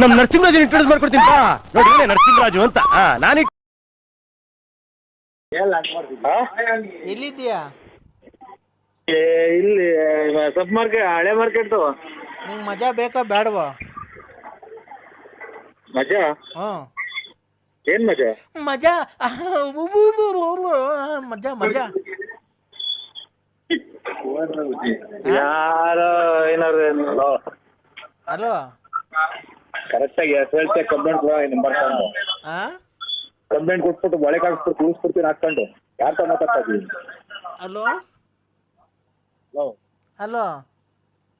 ನಮ್ ನರಸಿಂಹರಾಜನ್ ಇಂಟ್ರೊಡ್ಯೂಸ್ ಮಾಡ್ಕೊಡ್ತೀನಿ ಬಾ. ನೋಡಿ ನರಸಿಂಹರಾಜು ಅಂತ. ಹಾ ನಾನು ಎಲ್ಲಿದ್ದೀಯಾ? ಏ, ಇಲ್ಲಿ ಸಬ್ ಮಾರ್ಕೆಟ್ ಹಳೆ ಮಾರ್ಕೆಟ್ ನಿಂಗೆ ಮಜಾ ಬೇಕಾ ಬೇಡವಾ ಮಜಾ? ಹಾ ಏನ್ ಮಜಾ? ಮಜಾ? ಮಜಾ ಮಜಾ. ಯಾರೋ ಏನಾರು ಹಲೋ? ಕರೆಕ್ಟ್ ಆಗಿ S L C complaint number ತಗೊಂಡು ಆ? ಕಂಪ್ಲೇಂಟ್ ಕೊಟ್ಬಿಟ್ಟು ಒಳಗೆ ಹಾಕ್ಬಿಟ್ಟು ಕೂರಿಸ್ಬಿಡ್ತೀನಿ ಹಾಕೊಂಡು ಯಾರ ತರ ಮಾತಾಡ್ತಾ ಹಲೋ ಹಲೋ ಹಲೋ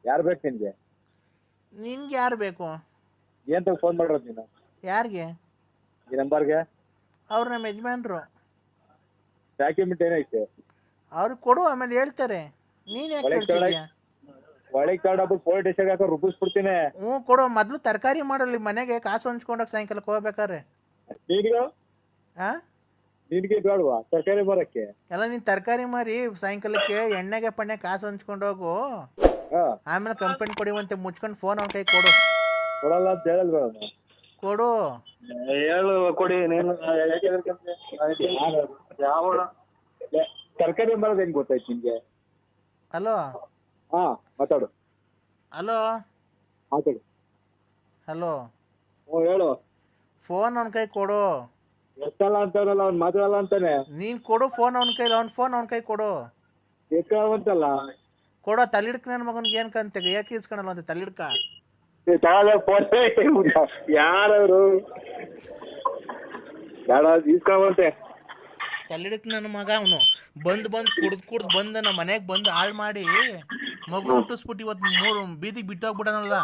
ಯಾರು ಬೇಕು ನಿನ್ಗೆ? ನಿನ್ಗೆ ಯಾರು ಬೇಕು? ಏನ್ ತಗ ಫೋನ್ ಮಾಡಿರೋದು ನೀನು? ಯಾರಿಗೆ? ಈ ನಂಬರ್ಗೆ? ಅವ್ರು ನಮ್ಮ ಯಜಮಾನ್ರು. ಡಾಕ್ಯುಮೆಂಟ್ ಏನೈತೆ? ಅವ್ರಿಗೆ ಕೊಡು ಆಮೇಲೆ ಹೇಳ್ತಾರೆ. ನೀನು ಯಾಕೆ ಒಳಗೆ ಕೇಳ್ತಿದ್ಯಾ? ಒಳಗೆ ತಗೊಂಡೋಗ್ಬಿಟ್ಟು ಪೊಲೀಸ್ ಸ್ಟೇಷನ್ಗೆ ಹಾಕೋ ರೂಪಿಸ್ಬಿಡ್ತೀನಿ ಹ್ಞೂ ಕೊಡು ಮೊದಲು ತರಕಾರಿ ಮಾಡಲಿ ಮನೆಗೆ ಕಾಸು ಹಂಚ್ಕೊಂಡೋಗಿ ಸಾಯಂಕಾಲಕ್ಕೆ ಹೋಗ್ಬೇಕಾದ್ರೆ. ನಿನ್ಗೆ? ಹಾಂ ನಿನ್ಗೆ ಬೇಡವಾ? ತರಕಾರಿ ಬರಕ್ಕೆ ಎಲ್ಲ ನೀನು ತರಕಾರಿ ಮಾರಿ ಸಾಯಂಕಾಲಕ್ಕೆ ಎಣ್ಣೆಗೆ ಪಣ್ಣೆ ಕಾಸು ಹಂಚ್ಕೊಂಡು ಹೋಗು ಹಾ. ಆಮೇಲೆ ಕಂಪ್ಲೇಂಟ್ ಕೊಡಿವಂತೆ ಮುಚ್ಕೊಂಡು ಫೋನ್ ಅವ್ನ ಕೈ ಕೊಡು. ಕೊಡಲ್ಲ ಅಂತ ಹೇಳಲ್ವ ಅವನು ಕೊಡು. ಹೇಳು ಕೊಡಿ ನೀನು ಯಾವ ತರಕಾರಿ ಬರೋದು ಹೆಂಗ್ ಗೊತ್ತಾಯ್ತು ನಿಮ್ಗೆ ಹಲೋ ಹಾ. ಮಾತಾಡು. ಹಲೋ? ಮಾತಾಡು. ಹಲೋ? ಓ ಹೇಳು. ಫೋನ್ ಅವನ ಕೈ ಕೊಡು. ಎತ್ತಲ್ಲ ಅಂತಾನಲ್ಲ ಅವ್ನು ಮಾತಾಡಲ್ಲ ಅಂತಾನೆ. ನೀನ್ ಕೊಡು ಫೋನ್ ಅವನ ಕೈಲಿ ಅವ್ನ ಫೋನ್ ಅವನ ಕೈ ಕೊಡು. ಎತ್ತಲ್ಲ ಕೊಡೋ ತಲ್ಲಿಡ್ಕ ನನ್ನ ಮಗನಿಗೆ ಏನು ಕಂತೆ? ಯಾಕೆ ಇಸ್ಕೊಳಲ್ಲ ಅಂತ ತಲೆ ತಗೊಳ್ಳೆ ಫೋನ್ ಯಾರವರು? ಬೇಡ ಇಸ್ಕೊಂಬಂತೆ ತಲ್ಲಿಡಕ್ ನನ್ನ ಮಗ ಅವನು. ಬಂದು ಬಂದು ಕುಡ್ದು ಕುಡ್ದು ಬಂದ ನಮ್ಮ ಮನೆಗೆ ಬಂದು ಹಾಳು ಮಾಡಿ. ಮಗು ಹುಟ್ಟಿಸ್ಬಿಟ್ಟು ಇವತ್ತು ಮೂರು ಬೀದಿಗೆ ಬಿಟ್ಟೋಗ್ಬಿಡನಲ್ಲ.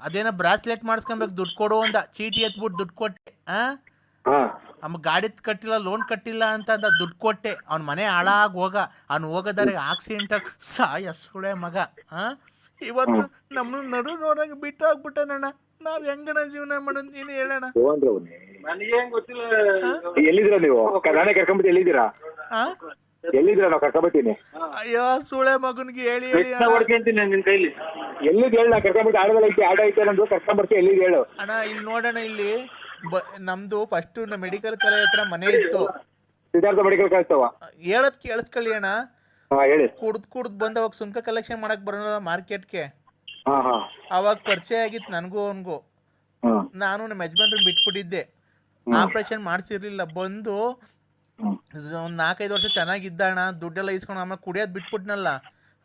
ಅದೇನೋ ಬ್ರಾಸ್ಲೆಟ್ ಮಾಡಿಸ್ಕೊಬೇಕು ದುಡ್ಡು ಕೊಡು ಅಂತ ಚೀಟಿ ಎತ್ಬಿಟ್ಟು ದುಡ್ಡು ಕೊಟ್ಟೆ ಆ? ಹಾ. ಅಮ್ಮ ಗಾಡಿ ಕಟ್ಟಿಲ್ಲ ಲೋನ್ ಕಟ್ಟಿಲ್ಲ ಅಂತ ಅಂದ ದುಡ್ಡು ಕೊಟ್ಟೆ. ಅವ್ನ ಮನೆ ಹಾಳಾಗಿ ಹೋಗ. ಅವ್ನು ಹೋಗೋದಾರೆ ಆಕ್ಸಿಡೆಂಟ್ ಸಾಯ ಮಗ ಆ? ಇವತ್ತು ನಮ್ಮ ನಡು ನೋಡಾಗ ಬಿಟ್ಟು ಹೋಗ್ಬಿಟ್ಟನಣ್ಣ ನಾವ್ ಹೆಂಗಣ ಜೀವನ ಮಾಡೋದು? ಏನು ಹೇಳೋಣ ಗೊತ್ತಿಲ್ಲ. ಎಲ್ಲಿದ್ದೀರಾ ನೀವು? ಕರ್ಕೊಂಡ್ಬಿಟ್ಟು ಎಲ್ಲಿದ್ದೀರಾ? ಆ ಎಲ್ಲಿದ್ದೀರಾ ನಾವು ಕರ್ಕೊಂಬತ್ತೀನಿ ಅಯ್ಯೋ ಸುಳೆ ಮಗನಿಗೆ ಹೇಳಿ ಹೇಳಿ ಅಣ್ಣ. ಹೊಡ್ಕೊಂತೀನಿ ನಿನ್ ಕೈಲಿ. ಎಲ್ಲಿದ್ ಹೇಳ ಕರ್ಕೊಂಬಿಟ್ಟು ಆಡೋದಲ್ಲ ಐತಿ ಆಡ ಐತೆ ನಂದು ಕರ್ಕೊಂಬರ್ತೀನಿ ಎಲ್ಲಿದ್ ಹೇಳು. ಅಣ್ಣ ಇಲ್ಲಿ ನೋಡೋಣ ಇಲ್ಲಿ ಬ ನಮ್ದು ಫಸ್ಟ್ ಮೆಡಿಕಲ್ ಕಾಲೇಜ್ ಹತ್ರ ಮನೆ ಇತ್ತು. ಸಿದ್ಧಾರ್ಥ ಮೆಡಿಕಲ್ ಕಳಿಸ್ತಾವ ಹೇಳದ್ ಕೇಳಿಸ್ಕೊಳ್ಳಿ ಅಣ್ಣ. ಹಾ ಹೇಳಿ. ಬಂದ್ ಕುಡ್ದು ಬಂದು ಅವಾಗ ಸುಂಕ ಕಲೆಕ್ಷನ್ ಮಾಡಕ್ ಬರೋಣ ಮಾರ್ಕೆಟ್ಗೆ. ಹಾ ಹಾ. ಅವಾಗ ಪರಿಚಯ ಆಗಿತ್ತು ನನಗೂ ಅವನಿಗೂ. ಹಾ. ನಾನು ನಮ್ಮ ಯಜಮಾನ್ರನ್ನ ಬಿಟ್ಬಿಟ್ಟಿದ್ದೆ. ಆಪರೇಷನ್ ಮಾಡ್ಸಿರ್ಲಿಲ್ಲ ಬಂದು ಒಂದು ನಾಲ್ಕೈದು ವರ್ಷ ಚೆನ್ನಾಗಿದ್ದ ಅಣ್ಣ ದುಡ್ಡೆಲ್ಲ ಇಸ್ಕೊಂಡು ಆಮೇಲೆ ಕುಡಿಯೋದ್ ಬಿಟ್ಬಿಟ್ನಲ್ಲ.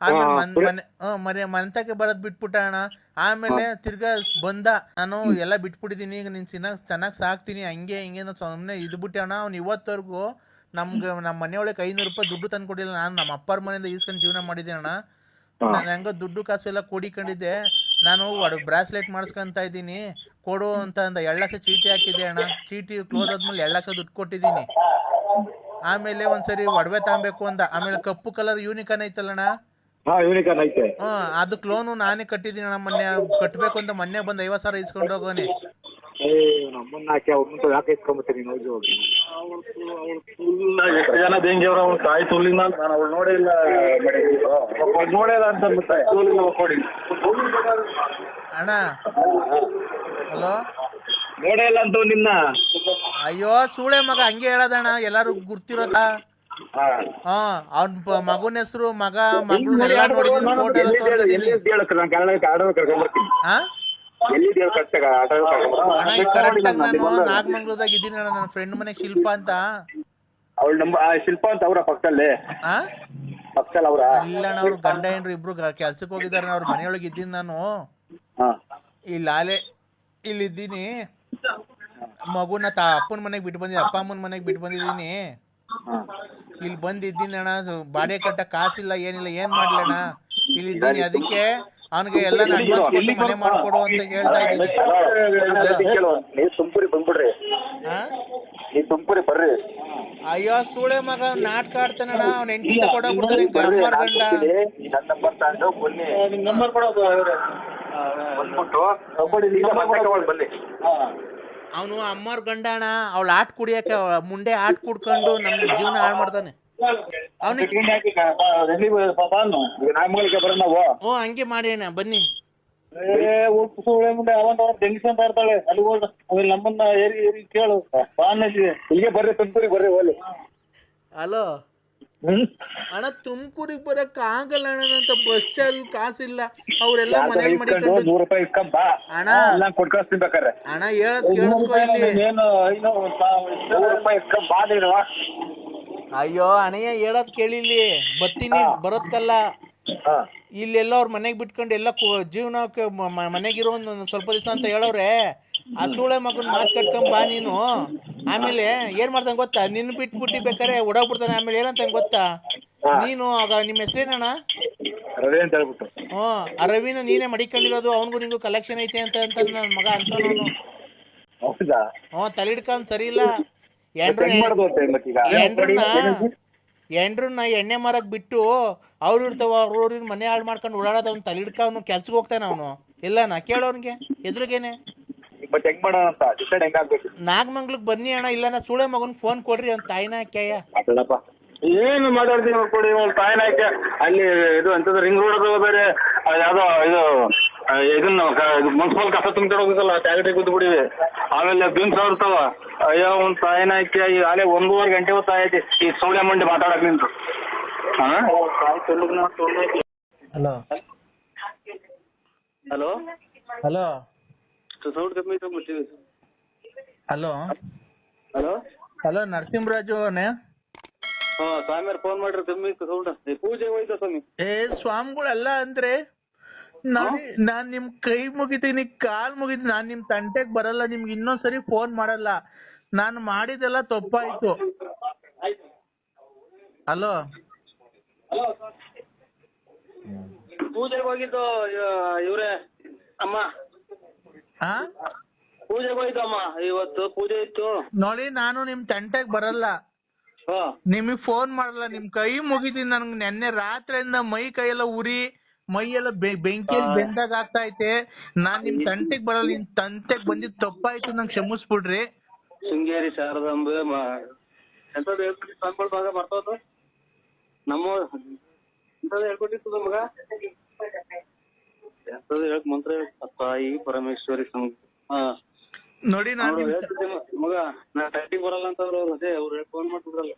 ಆಮೇಲೆ ಮನ್ ಮನೆ ಹ್ಮ್, ಮನೆ ಮನೆತಕ್ಕೆ ಬರೋದ್ ಬಿಟ್ಬಿಟ್ಟ ಅಣ್ಣ ಆಮೇಲೆ ತಿರ್ಗಾ ಬಂದ. ನಾನು ಎಲ್ಲ ಬಿಟ್ಬಿಟ್ಟಿದೀನಿ ಈಗ ನೀನ್ ಚೆನ್ನಾಗ್ ಚೆನ್ನಾಗಿ ಸಾಕ್ತೀನಿ ಹಂಗೆ ಹಿಂಗೆ ಅಂತ ಇದ್ ಇದ್ಬಿಟ್ಟೆ ಅಣ್ಣ ಅವ್ನು ಇವತ್ತವರೆಗೂ ನಮ್ಗೆ ನಮ್ಮ ಮನೆಯೊಳಗೆ ಐನೂರು ರೂಪಾಯಿ ದುಡ್ಡು ತಂದು ಕೊಡಿಲ್ಲ ನಾನು ನಮ್ಮ ಅಪ್ಪರ ಮನೆಯಿಂದ ಈಸ್ಕೊಂಡು ಜೀವನ ಮಾಡಿದ್ದೆ ಅಣ್ಣ ನಾನು ಹೆಂಗೋ ದುಡ್ಡು ಕಾಸು ಎಲ್ಲ ಕೂಡಿಕೊಂಡಿದ್ದೆ. ನಾನು ಒಡ ಬ್ರಾಸ್ಲೆಟ್ ಮಾಡಿಸ್ಕೊಂತ ಇದ್ದೀನಿ. ಕೊಡು ಅಂತ ಅಂದ. ಎರಡು ಲಕ್ಷ ಚೀಟಿ ಹಾಕಿದ್ದೆ ಅಣ್ಣ. ಚೀಟಿ ಕ್ಲೋಸ್ ಆದ್ಮೇಲೆ ಎರಡು ಲಕ್ಷ ದುಡ್ಡು ಕೊಟ್ಟಿದ್ದೀನಿ. ಆಮೇಲೆ ಒಂದ್ಸರಿ ಒಡವೆ ತಗೊಬೇಕು ಅಂದ. ಆಮೇಲೆ ಕಪ್ಪು ಕಲರ್ ಯೂನಿಕಾನ್ ಐತಲ್ಲಣ್ಣ? ಹಾ ಯೂನಿಕಾನ್ ಐತೆ. ಹಾ ಅದಕ್ಕೆ ಲೋನು ನಾನೇ ಕಟ್ಟಿದೀನಿ ಅಣ್ಣ ಮೊನ್ನೆ. ಕಟ್ಟಬೇಕು ಅಂತ ಮೊನ್ನೆ ಬಂದ ಐವತ್ತು ಸಾವಿರ ಇಸ್ಕೊಂಡು ಹೋಗೋನಿ. ಏ ನಮ್ಮನ್ನ ಹಾಕಿ ಅವ್ರನ್ನ ಯಾಕೆ ಇಸ್ಕೊಂಬತ್ತೀನಿ? ನೋಡ್ರಿ ಹೋಗಿ ಎಷ್ಟು ಜನ ದೇಂಗಿಯವ್ರ ಅವ್ನು ತಾಯಿ ತುಲಿನ ನಾನು ಅವಳು ನೋಡೇ ಇಲ್ಲ ಅವ್ಳು ನೋಡೇ ಇಲ್ಲ ಅಂತ ಮತ್ತೆ ತುಲಿನ ಕೊಡಿ ಅಣ್ಣ ಹಲೋ? ನೋಡೇ ಇಲ್ಲ ಅಂತ ನಿನ್ನ. ಅಯ್ಯೋ ಸೂಳೆ ಮಗ ಹಂಗೆ ಹೇಳದಣ್ಣ ಎಲ್ಲಾರು ಗುರ್ತಿರೋದ? ಹಾ. ಅವ್ನ ಮಗನ ಹೆಸರು ಮಗ ಮಗಳನ್ನೆಲ್ಲ ನೋಡಿದೀನಿ ಫೋಟೋ ಎಲ್ಲ ತೋರಿಸಿದೀನಿ ಹಾ? ಅಣ್ಣ ಈಗ ಕರೆಕ್ಟ್ ಆಗಿ ನಾನು ನಾಗಮಂಗ್ಲದಾಗ ಇದ್ದೀನಿ ಅಣ್ಣ ನನ್ನ ಫ್ರೆಂಡ್ ಮನೆ ಶಿಲ್ಪ ಅಂತ. ಅವಳು ನಮ್ಮ ಆ ಶಿಲ್ಪ ಅಂತ ಅವ್ರ ಪಕ್ಕದಲ್ಲಿ. ಹಾ ಪಕ್ಕದಲ್ಲಿ ಅವರ? ಇಲ್ಲ ಅಣ್ಣ ಅವ್ರು ಗಂಡ ಏನ್ರಿ ಇಬ್ರು ಕೆಲ್ಸಕ್ಕೆ ಹೋಗಿದಾರ ಅವ್ರ ಮನೆಯೊಳಗೆ ಇದ್ದೀನಿ ನಾನು. ಹಾ. ಇಲ್ಲಿ ಆಲೆ ಇಲ್ಲಿ ಇದ್ದೀನಿ ಮಗುನ ತಾ ಅಪ್ಪನ ಮನೆಗೆ ಬಿಟ್ಟು ಬಂದಿದ್ದೆ ಅಪ್ಪ ಅಮ್ಮನ ಮನೆಗೆ ಬಿಟ್ಟು ಬಂದಿದ್ದೀನಿ ಇಲ್ಲಿ ಬಂದಿದ್ದೀನಿ ಅಣ್ಣ ಬಾಡಿಗೆ ಕಟ್ಟ ಕಾಸಿಲ್ಲ ಏನಿಲ್ಲ ಏನ್ ಮಾಡ್ಲಣ್ಣ ಇಲ್ಲಿ ಇದ್ದೀನಿ ಅದಕ್ಕೆ ಅವನಿಗೆ ಎಲ್ಲ ಅಡ್ವಾನ್ಸ್ ಕೊಟ್ಟು ಮನೆ ಮಾಡ್ಕೊಡು ಅಂತ ಹೇಳ್ತಾ ಇದ್ದೀನಿ ನೀವು ತುಮಕೂರಿಗೆ ಬಂದ್ಬಿಡ್ರಿ ಆ? ನೀವು ತುಮಕೂರಿಗೆ ಬರ್ರಿ ಅಯ್ಯೋ ಸೂಳೆ ಮಗ ಅವ್ನ್ ನಾಟಕ ಆಡ್ತಾನಣ್ಣ ಅವ್ನ ಹೆಂಡತಿ ಕೊಡೋಗ್ಬಿಡ್ತಾನೆ ನಂಬರ್ ಗಂಡ ನನ್ನ ನಂಬರ್ ತಗೊಂಡು ಬನ್ನಿ ನಂಬರ್ ಕೊಡೋದು ಬಂದ್ಬಿಟ್ಟು ಬನ್ನಿ ಅವನು ಅಮ್ಮವ್ರ ಗಂಡಣ ಅವಳ ಆಟ ಕುಡಿಯಕ್ಕೆ ಮುಂಡೆ ಆಟ ಕುಡ್ಕೊಂಡು ನಮ್ ಜೀವನ ಹಾಳು ಮಾಡ್ತಾನೆ. ಹ್ಞೂ ಹಂಗೆ ಮಾಡಿ ಅಣ್ಣ ಬನ್ನಿ. ನಮ್ಮನ್ನ ಏರಿ ಏರಿ ಕೇಳು. ಇಲ್ಲಿಗೆ ಬರ್ರಿ ತುಮಕೂರಿಗೆ ಬರ್ರಿ ಹೋಲಿ. ಅಣ್ಣ ತುಮಕೂರಿಗೆ ಬರಕ್ ಆಗಲ್ಲ ಅಣ್ಣ ಅಂತ ಬಸ್ ಚಾರ್ಜ್ ಕಾಸಿಲ್ಲ. ಅವರೆಲ್ಲ ಮನೇಲಿ ಮಡಿಕೊಂಡು ನೂರು ರೂಪಾಯಿ ಇಸ್ಕೊಂಡ್ ಬಾ ಅಣ್ಣ. ಎಲ್ಲ ಕೊಟ್ ಕಳ್ಸ್ತೀನಿ ಬೇಕಾರೆ ಅಣ್ಣ ಹೇಳದ್ ಕೇಳಿಸ್ಕೋ ಇಲ್ಲಿ. ಏನು ಐನೂರು ರೂಪಾಯಿ ಇಸ್ಕೊಂಡ್ ಬಾ ನೀನು ಅಯ್ಯೋ ಅಣ್ಣಯ್ಯ ಹೇಳೋದ್ ಕೇಳಿಲ್ಲಿ ಬತ್ತೀನಿ ಬರೋದ್ಕಲ್ಲ. ಇಲ್ಲೆಲ್ಲ ಅವ್ರ ಮನೆಗೆ ಬಿಟ್ಕೊಂಡು ಎಲ್ಲ ಜೀವನಕ್ಕೆ ಮನೆಗಿರೋ ಒಂದು ಸ್ವಲ್ಪ ದಿವಸ ಅಂತ ಹೇಳವ್ರೆ. ಆ ಸೂಳೆ ಮಗನ್ ಮಾತು ಕಟ್ಕೊಂಡ್ ಬಾ ನೀನು. ಆಮೇಲೆ ಏನ್ ಮಾಡ್ತಾನೆ ಗೊತ್ತಾ? ನಿನ್ನ ಬಿಟ್ಟಿ ಬೇಕಾರೆ ಓಡಾಗ್ಬಿಡ್ತಾನೆ ಆಮೇಲೆ ಏನಂತ ಗೊತ್ತಾ? ನೀನು ಆಗ ನಿಮ್ಮ ಹೆಸರೇನಣ್ಣ? ರವಿ ಅಂತ ಹೇಳ್ಬಿಟ್ಟು. ಆ ರವಿನ ನೀನೇ ಮಡಿಕೊಂಡಿರೋದು. ಅವನಿಗೂ ನಿಂಗು ಕಲೆಕ್ಷನ್ ಐತೆ ಅಂತ ಅಂತ ನನ್ನ ಮಗ ಅಂತ ನಾನು ಹೌದಾ? ತಲೆಡ್ಕೊಂಡ್ ಸರಿ ಇಲ್ಲ ಮಾಡೋದು ಅಂತ ಮತ್ತೀಗ ಎಂಡ್ರನ್ನ ಎಂಡ್ರನ್ನ ಎಣ್ಣೆ ಮಾರಕ್ ಬಿಟ್ಟು ಅವ್ರು ಇರ್ತಾವ ಅವ್ರವ್ರಿಗೆ ಊರಿನ ಮನೆ ಹಾಳು ಮಾಡ್ಕೊಂಡು ಓಡಾಡೋದು ಅವ್ನು ತಲೆಡ್ಕ ಅವನು ಕೆಲ್ಸಕ್ಕೆ ಹೋಗ್ತಾನೆ ಅವನು. ಇಲ್ಲ ನಾ ಕೇಳೋನ್ಗೆ ಎದುರಿಗೇನೆ. ಮತ್ತೆ ಹೆಂಗ್ ಮಾಡೋಣ ಅಂತ ಡಿಸೈಡ್ ಹೆಂಗಾಗ್ಬೇಕು ನಾಗಮಂಗ್ಲಕ್ ಬನ್ನಿ ಅಣ್ಣ ಇಲ್ಲ ಸೂಳೆ ಮಗನ್ ಫೋನ್ ಕೊಡ್ರಿ ಅವ್ನ ತಾಯಿನ ಕೇಯ ಮಾತಾಡಪ್ಪ. ಏನು ಮಾತಾಡ್ತೀನಿ ಕೊಡಿ ಒಂದು ತಾಯಿನ ಆಯ್ಕೆ ಅಲ್ಲಿ ಇದು ಅಂತದ ರಿಂಗ್ ರೋಡ್ ಬೇರೆ ಅದು ಯಾವ್ದೋ ಇದು ಆ, ಇದನ್ನ ಮುನ್ಸಿಪಲ್ ಕಸ ತುಂಬಿಟ್ಟು ಹೋಗುತ್ತಲ್ಲ ಕೂತು ಬಿಡಿವಿ ಆಮೇಲೆ ಬೀಮ್ಸ್ ಇರ್ತಾವ. ಅಯ್ಯೋ ಒಂದ್ ತಾಯಿನ ಆಯ್ಕೆ ಈಗ ಅಲ್ಲೇ ಒಂದೂವರೆ ಗಂಟೆ ಹೊತ್ತು ಆಯ್ತು ಈ ಸೂಳೆ ಮಂಡಿ ಮಾತಾಡಕ್ ನಿಂತು. ಹಲೋ. ಹಲೋ. ಹಲೋ. ಸೌಂಡ್ ಕಮ್ಮಿ ತಗೊಂಡ್ಬಿಡ್ತೀವಿ ಹಲೋ. ಹಲೋ. ಹಲೋ ನರಸಿಂಹರಾಜು ಅವನೇ ಹಾ ಫೋನ್ ಮಾಡ್ರಿ ಕಮ್ಮಿ ಸೌಂಡ್. ಪೂಜೆ ಹೋಯ್ತಾ ಸ್ವಾಮಿ? ಏ ಸ್ವಾಮಿಗಳೆಲ್ಲ ಅಂದ್ರೆ ನಾನ್ ನಾನ್ ನಿಮ್ ಕೈ ಮುಗಿತೀನಿ ಕಾಲ್ ಮುಗಿತೀನಿ ನಾನ್ ನಿಮ್ ತಂಟೆಗ್ ಬರಲ್ಲ ನಿಮ್ಗೆ ಇನ್ನೊಂದ್ಸರಿ ಫೋನ್ ಮಾಡಲ್ಲ. ನಾನು ಮಾಡಿದೆಲ್ಲ ತಪ್ಪಾಯ್ತು. ಹಲೋ. ಪೂಜೆಗೆ ಹೋಗಿದ್ದು ಇವ್ರೆ ಅಮ್ಮ. ಹಾ? ಪೂಜೆಗೆ ಹೋಯ್ತಮ್ಮ ಇವತ್ತು ಪೂಜೆ ಇತ್ತು. ನೋಡಿ ನಾನು ನಿಮ್ ತಂಟೆಗ್ ಬರಲ್ಲ. ಹಾ. ನಿಮಗ್ ಫೋನ್ ಮಾಡಲ್ಲ ನಿಮ್ ಕೈ ಮುಗಿತೀನಿ ನನ್ಗೆ. ನೆನ್ನೆ ರಾತ್ರಿಯಿಂದ ಮೈ ಕೈ ಎಲ್ಲ ಉರಿ ಮೈ ಎಲ್ಲ ಬೆಂಕಿಯಲ್ಲಿ ಬೆಂದಾಗ ಆಗ್ತಾ ಐತೆ. ನಾನ್ ನಿಮ್ ತಂಟೆಗ್ ಬರಲ್ಲ ನಿಮ್ ತಂಟೆಗ್ ಬಂದಿದ್ ತಪ್ಪಾಯ್ತು ನಂಗೆ ಕ್ಷಮಿಸ್ಬಿಡ್ರಿ. ಶೃಂಗೇರಿ ಶಾರದಾಂಬೆ ಎಂತದ್ದು ಹೇಳ್ಕೊಟ್ಟಿ ಸ್ವಾಮಿಗಳ ಭಾಗ ಬರ್ತೋದು ನಮ್ಮ ಎಂತದ್ದು ಹೇಳ್ಕೊಟ್ಟಿತ್ತು ಮಗ ಎಂತದ್ದು ಹೇಳಕ್ ಮಂತ್ರ ತಾಯಿ ಪರಮೇಶ್ವರಿ ನೋಡಿ ನಾನ್ ಮಗ ನಾ ಟೈಟಿಗೆ ಬರಲ್ಲ ಅಂತ ಅವ್ರು ಅದೇ ಅವ್ರು ಫೋನ್ ಮಾಡ್ತಿದ್ರಲ್ಲ.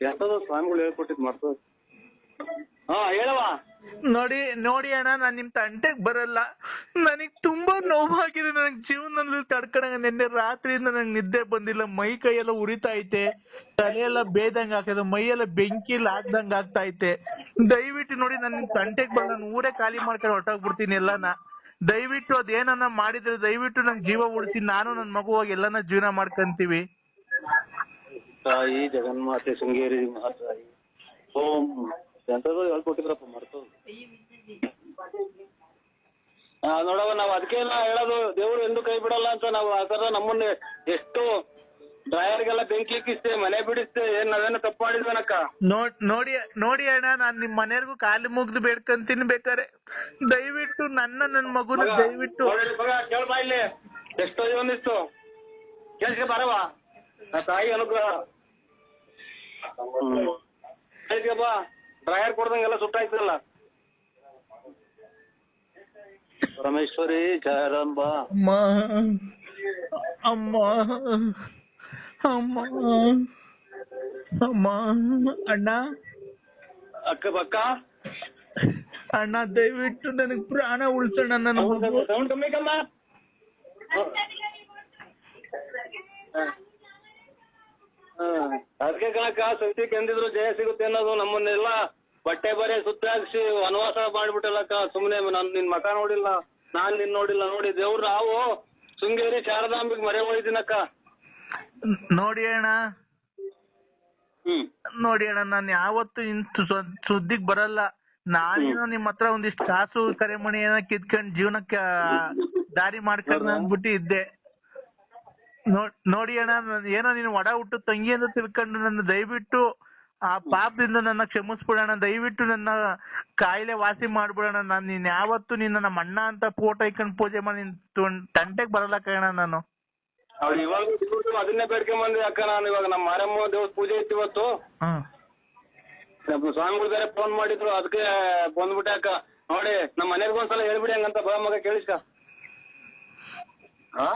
ಎಂತದ ಸ್ವಾಮಿಗಳು ಹೇಳ್ಕೊಟ್ಟಿದ್ ಮರ್ತೋದು ಹಾ ಹೇಳವಾ ನೋಡಿ ನೋಡಿ ಅಣ್ಣ ನಾನ್ ನಿಮ್ ತಂಟೆಗ್ ಬರಲ್ಲ. ನನಗ್ ತುಂಬಾ ನೋವಾಗಿದೆ ನನಗ್ ಜೀವನದಲ್ಲಿ ತಡ್ಕೊಳಂಗ ನಿನ್ನೆ ರಾತ್ರಿಯಿಂದ ನಂಗೆ ನಿದ್ದೆ ಬಂದಿಲ್ಲ. ಮೈ ಕೈ ಎಲ್ಲ ಉರಿತಾ ಐತೆ. ತಲೆ ಎಲ್ಲ ಬೇದಂಗ್ ಆಗ್ತದೆ ಮೈ ಎಲ್ಲ ಬೆಂಕಿ ಆಗ್ದಂಗ್ ಆಗ್ತಾ ಐತೆ. ದಯವಿಟ್ಟು ನೋಡಿ ನಾನು ನಿಮ್ ತಂಟೆಗ್ ಬರಲ್ಲ ನಾನು ಊರೇ ಖಾಲಿ ಮಾಡ್ಕೊಂಡು ಹೊರಟೋಗ್ಬಿಡ್ತೀನಿ ಎಲ್ಲಾನ. ದಯವಿಟ್ಟು ಅದೇನನ್ನ ಮಾಡಿದ್ರೆ ದಯವಿಟ್ಟು ನಂಗ್ ಜೀವ ಉಳಿಸಿ ನಾನು ನನ್ ಮಗುವಾಗಿ ಎಲ್ಲಾನ ಜೀವನ ಮಾಡ್ಕಂತೀವಿ. ತಾಯಿ ಜಗನ್ಮಾತೆ ಶೃಂಗೇರಿ ಮಹಾತಾಯಿ ಓಂ ಎಂತದೋ ಹೇಳ್ಕೊಟ್ಟಿದ್ರಪ್ಪ ಮರ್ತೋದು ಹಾ ನೋಡವ ನಾವ್ ಅದಕ್ಕೆ ಹೇಳೋದು ದೇವ್ರು ಎಂದು ಕೈ ಬಿಡಲ್ಲ ಅಂತ ನಾವು ಆ ತರ ನಮ್ಮನ್ನ ಎಷ್ಟು ಡ್ರೈವರ್ಗೆಲ್ಲ ಬೆಂಕಿ ಇಕ್ಕಿಸ್ತೇ ಮನೆ ಬಿಡಿಸ್ತೇ ಏನ್ ನಾವೇನೋ ತಪ್ಪು ಮಾಡಿದ್ವನಕ್ಕ? ನೋಡ್ ನೋಡಿ ನೋಡಿ ಅಣ್ಣ ನಾನ್ ನಿಮ್ ಮನೆಯವ್ರಿಗೂ ಕಾಲು ಮುಗ್ದು ಬೇಡ್ಕಂತೀನಿ ಬೇಕಾರೆ ದಯವಿಟ್ಟು ನನ್ನ ನನ್ ಮಗುನ ದಯವಿಟ್ಟು. ಕೇಳ್ಬಾ ಇಲ್ಲಿ. ಎಷ್ಟೋ ಜೀವನಿಸ್ತು ಕೇಳಿಸ್ಕೆ ಬರವಾ ನಾ ತಾಯಿ ಅನುಗ್ರಹ. ಕೇಳಿಸ್ಕೆ ಬಾ. ಡ್ರೈವರ್ ಕೊಡ್ದಂಗೆಲ್ಲ ಸುಟ್ಟಾಯ್ತಲ್ಲ ರಮೇಶ್ವರಿ ಜಯರಂಬ ಅಮ್ಮ ಅಮ್ಮ ಅಮ್ಮ ಅಮ್ಮ ಅಣ್ಣ ಅಕ್ಕ ಪಕ್ಕ ಅಣ್ಣ ದಯವಿಟ್ಟು ನನಗೆ ಪ್ರಾಣ ಉಳ್ಸೋಣ ನನ್ನ ಸೌಂಡ್ ಕಮ್ಮಿ ಕಮ್ಮ ಅದಕ್ಕೆ ಕಣಕ್ಕ ಸತ್ಯಕ್ಕೆ ಎಂದಿದ್ರು ಜಯ ಸಿಗುತ್ತೆ ಅನ್ನೋದು ನಮ್ಮನ್ನೆಲ್ಲ ಬಟ್ಟೆ ಬರೆ ಸುತ್ತಾಕ್ಸಿ ವನವಾಸ ಮಾಡ್ಬಿಟ್ಟಲ್ಲಕ್ಕ ಸುಮ್ನೆ ನಾನ್ ನಿನ್ ಮಕ ನೋಡಿಲ್ಲ ನಾನ್ ನಿನ್ ನೋಡಿಲ್ಲ. ನೋಡಿ ದೇವ್ರು ನಾವು ಶೃಂಗೇರಿ ಶಾರದಾಂಬಿಗೆ ಮರೆ ಹೋಯ್ತೀನಕ್ಕ ನೋಡಿ ಅಣ್ಣ. ಹ್ಮ್. ನೋಡಿ ಅಣ್ಣ ನಾನು ಯಾವತ್ತು ಇಂತ ಸುದ್ದಿಗ್ ಬರಲ್ಲ. ನಾನೇನೋ ನಿಮ್ ಹತ್ರ ಒಂದಿಷ್ಟು ಕಾಸು ಕರೆಮಣಿ ಏನೋ ಕಿತ್ಕೊಂಡ್ ಜೀವನಕ್ಕೆ ದಾರಿ ಮಾಡ್ಕೊಂಡು ಅಂದ್ಬಿಟ್ಟು ಇದ್ದೆ. ನೋಡ್ ನೋಡಿ ಅಣ್ಣ ಏನೋ ನೀನು ಒಡ ಹುಟ್ಟು ತಂಗಿ ಅಂತ ತಿಳ್ಕೊಂಡು ನನ್ನ ದಯವಿಟ್ಟು ಆ ಪಾಪದಿಂದ ನನ್ನ ಕ್ಷಮಿಸ್ಬಿಡೋಣ ದಯವಿಟ್ಟು ನನ್ನ ಕಾಯಿಲೆ ವಾಸಿ ಮಾಡ್ಬಿಡೋಣ ನಾನು ನೀನ್ ಯಾವತ್ತು ನೀನ್ ನಮ್ಮ ಅಣ್ಣ ಅಂತ ಫೋಟೋ ಇಟ್ಕೊಂಡು ಪೂಜೆ ಮಾಡಿ ನಿನ್ ತಂಟೆಗೆ ತಂಟೆಗ್ ಬರಲ್ಲ ಕಣ ನಾನು. ಅವ್ರು ಇವಾಗ ಇವ್ರು ಅದನ್ನೇ ಬೇಡ್ಕೊಂಡ್ ಬಂದೆ ಅಕ್ಕ ನಾನು ಇವಾಗ ನಮ್ಮ ಮಾರಮ್ಮ ದೇವ್ರ ಪೂಜೆ ಇತ್ತು ಇವತ್ತು. ನಮ್ಮ ಸ್ವಾಮಿಗಳು ಬೇರೆ ಫೋನ್ ಮಾಡಿದ್ರು ಅದಕ್ಕೆ ಬಂದ್ಬಿಟ್ಟೆ ಅಕ್ಕ. ನೋಡಿ ನಮ್ಮ ಮನೆಗೆ ಒಂದ್ಸಲ ಹೇಳ್ಬಿಡಿ ಹಂಗಂತ ಬಾ ಮಗ ಕೇಳಿಸ್ಕ. ಹಾ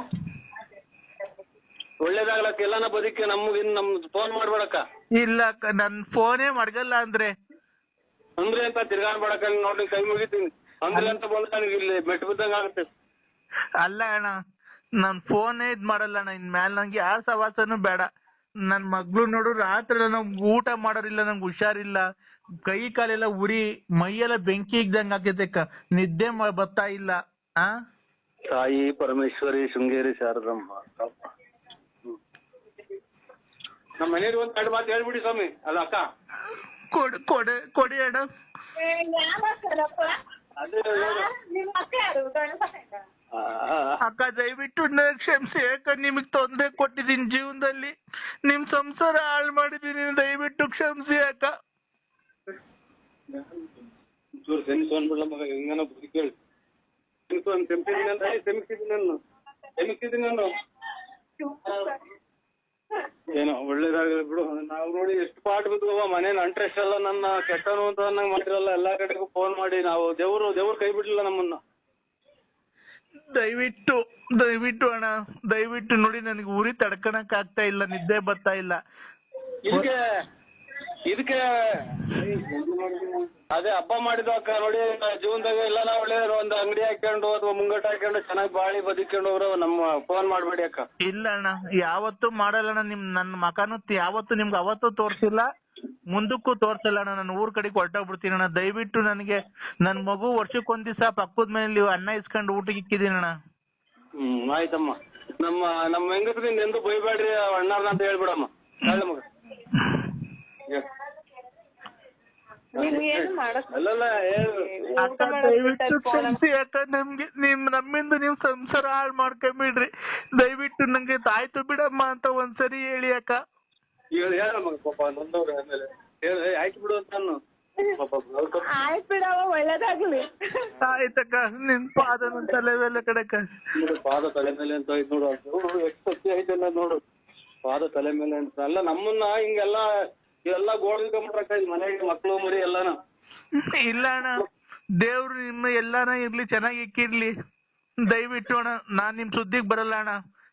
ಒಳ್ಳೇದಾಗ್ಲಕ್ಕ ಎಲ್ಲಾನ ಬದುಕಿ ಇನ್ ನಮ್ ಫೋನ್ ಮಾಡ್ಬೇಡಕ್ಕ. ಇಲ್ಲ ಅಕ್ಕ ನನ್ ಫೋನೇ ಮಡ್ಗಲ್ಲ ಅಂದ್ರೆ. ಅಂದ್ರೆ ಅಂತ ತಿರ್ಗಾಡ್ಬೇಡಕ್ಕ ನೋಡ್ಲಿ ನೋಡಿ ಕೈ ಮುಗಿತೀನಿ. ಅಂದ್ರೆ ಅಂತ ಬಂದ ನನಗೆ ಇಲ್ಲಿ ಬೆಟ್ಟ ಬಿದ್ದಂಗ ಆಗುತ್ತೆ. ಅಲ್ಲ ಅಣ್ಣ ನನ್ ಫೋನೇ ಇದ್ ಮಾಡಲ್ಲ ಅಣ್ಣ ಇನ್ ಮ್ಯಾಲ್ ನಂಗೆ ಯಾರ ಸವಾಸನು ಬೇಡ. ನನ್ ಮಗ್ಳು ನೋಡು ರಾತ್ರಿ ನಂಗ್ ಊಟ ಮಾಡೋರಿಲ್ಲ ನಂಗ್ ಹುಷಾರಿಲ್ಲ. ಕೈ ಕಾಲೆಲ್ಲ ಉರಿ ಮೈಯೆಲ್ಲ ಬೆಂಕಿ ಇದ್ದಂಗ್ ಆಗೈತೆ ಅಕ್ಕ. ನಿದ್ದೆ ಬತ್ತಾ ಬರ್ತಾ ಇಲ್ಲ. ಆ? ತಾಯಿ ಪರಮೇಶ್ವರಿ ಶೃಂಗೇರಿ ಶಾರದಮ್ಮ. ನಮ್ಮ ಮನೆಯವ್ರಿಗೆ ಒಂದ್ ಎರಡು ಮಾತು ಹೇಳ್ಬಿಡಿ ಸ್ವಾಮಿ. ಅಲ್ಲ ಅಕ್ಕ? ಕೊಡು ಕೊಡಿ ಕೊಡಿ ಅಣ್ಣ. ಅಕ್ಕ ದಯವಿಟ್ಟು ಕ್ಷಮಿಸಿ. ಯಾಕ ನಿಮಗ್ ತೊಂದ್ರೆ ಕೊಟ್ಟಿದ್ದೀನಿ ಜೀವನದಲ್ಲಿ? ನಿಮ್ ಸಂಸಾರ ಹಾಳು ಮಾಡಿದೀನಿ ದಯವಿಟ್ಟು ಕ್ಷಮಿಸಿ ಅಕ್ಕ. ಚೂರು ಸೆಮಿಸ್ಕೊಂಡ್ಬಿಡ್ಲ ಮಗ ಹೆಂಗನ ಬುದ್ಧಿ ಕೇಳಿ. ಸೆಮಿಸಿದ್ದೀನಿ ನಾನು. ಸೆಮಿಸಿದ್ದೀನಿ ನಾನು. ಏನೋ ಒಳ್ಳೇದಾಗಲಿ ಬಿಡು. ನಾವು ನೋಡಿ ಎಷ್ಟು ಪಾಠ ಬಿದ್ದುವ ಅಂಟ್ರೆಸ್ಟ್ ಎಲ್ಲ ನನ್ನ ಕೆಟ್ಟನು ಅಂತ ನಂಗೆ ಮಾಡಿರಲ್ಲ ಎಲ್ಲಾ ಕಡೆಗೂ ಫೋನ್ ಮಾಡಿ ನಾವು ದೇವ್ರು ದೇವ್ರು ಕೈ ಬಿಡ್ಲಿಲ್ಲ ನಮ್ಮನ್ನ. ದಯವಿಟ್ಟು ದಯವಿಟ್ಟು ಅಣ್ಣ ದಯವಿಟ್ಟು ನೋಡಿ ನನಗೆ ಉರಿ ತಡ್ಕಣಕ್ ಆಗ್ತಾ ಇಲ್ಲ ನಿದ್ದೆ ಬರ್ತಾ ಇಲ್ಲ. ಇದಕ್ಕೆ ಅದೇ ಹಬ್ಬ ಮಾಡಿದ ಅಕ್ಕ ನೋಡಿ ಜೀವನದಾಗ ಎಲ್ಲ ನಾವು ಒಳ್ಳೆ ಒಂದು ಅಂಗಡಿ ಹಾಕೊಂಡು ಅಥವಾ ಮುಂಗಟ್ಟು ಹಾಕೊಂಡು ಚೆನ್ನಾಗಿ ಬಾಳಿ ಬದುಕೊಂಡು ಹೋಗ್ರ ನಮ್ಮ ಫೋನ್ ಮಾಡ್ಬೇಡಿ ಅಕ್ಕ. ಇಲ್ಲ ಅಣ್ಣ ಯಾವತ್ತೂ ಮಾಡಲ್ಲ ಅಣ್ಣ. ನಿಮ್ ನನ್ನ ಮಕಾನು ಯಾವತ್ತು ನಿಮ್ಗೆ ಅವತ್ತೂ ತೋರ್ಸಿಲ್ಲ. ಮುಂದಕ್ಕೂ ತೋರ್ಸಲ್ಲ ಅಣ್ಣ. ನಾನು ಊರ್ ಕಡೆಗೆ ಹೊರಟೋಗ್ಬಿಡ್ತೀನಿ ಅಣ್ಣ. ದಯವಿಟ್ಟು ನನಗೆ ನನ್ ಮಗು ವರ್ಷಕ್ಕೊಂದ್ ದಿವಸ ಪಕ್ಕದ ಮೇಲೆ ಅನ್ನ ಇಸ್ಕೊಂಡು ಊಟಕ್ಕೆ ಇಕ್ಕಿದೀನಿ ಅಣ್ಣ. ಹ್ಮ್ ಆಯ್ತಮ್ಮ. ನಮ್ಮ ನಮ್ಮ ಹೆಂಗಸ್ರಿಂದ ಎಂದು ಬೈಬೇಡ್ರಿ ಅಣ್ಣಾರ್ನ ಅಂತ ಹೇಳ್ಬಿಡಮ್ಮ. ಹೇಳ ಮಗ ಹೇಳ್. ನೀವೇನು ಮಾಡಕ್ ಅಲ್ಲಲ್ಲ ಹೇಳು ಅಕ್ಕ ದಯವಿಟ್ಟು ಕ್ಷಮಿಸಿ ಅಕ್ಕ ನಮ್ಗೆ ನಿಮ್ ನಮ್ಮಿಂದ ನೀವು ಸಂಸಾರ ಹಾಳು ಮಾಡ್ಕೊಂಬಿಡ್ರಿ. ದಯವಿಟ್ಟು ನಂಗೆ ಆಯ್ತು ಬಿಡಮ್ಮ ಅಂತ ಒಂದ್ಸರಿ ಹೇಳಿ ಅಕ್ಕ. ಹೇಳು ಹೇಳ ಮಗ ಪಾಪ ನೊಂದವ್ರು ಆಮೇಲೆ. ಆಯ್ತು ಬಿಡು ಅಂತ. ಆಯ್ತ್ ಬಿಡವ ಒಳ್ಳೇದಾಗ್ಲಿ. ಆಯ್ತಕ್ಕ ನಿನ್ ಪಾದ ನನ್ ತಲೆ ಮೇಲೆ ಕಡೆಕ ನೋಡು ಪಾದ ತಲೆ ಮೇಲೆ ಅಂತ ನೋಡು. ಎಷ್ಟು ಸತ್ಯ ಐತೆಲ್ಲ ನೋಡು. ಪಾದ ತಲೆ ಮೇಲೆ ಅಂತ. ಅಲ್ಲ ನಮ್ಮನ್ನ ಹಿಂಗೆಲ್ಲ ಎಲ್ಲ ಗೋಡ್ಕೊಂಡ್ಬಿಟ್ರಕ್ಕ ಈ ಮನೆಗೆ ಮಕ್ಳು ಮರಿ ಎಲ್ಲಾನು. ಇಲ್ಲ ಅಣ್ಣ. ದೇವ್ರು ನಿಮ್ಮ ಎಲ್ಲಾನ ಇರ್ಲಿ ಚೆನ್ನಾಗಿ ಇಕ್ಕಿರ್ಲಿ. ದಯವಿಟ್ಟು ಅಣ್ಣ ನಾನ್ ನಿಮ್ ಸುದ್ದಿಗ್ ಬರಲ್ಲ ಅಣ್ಣ.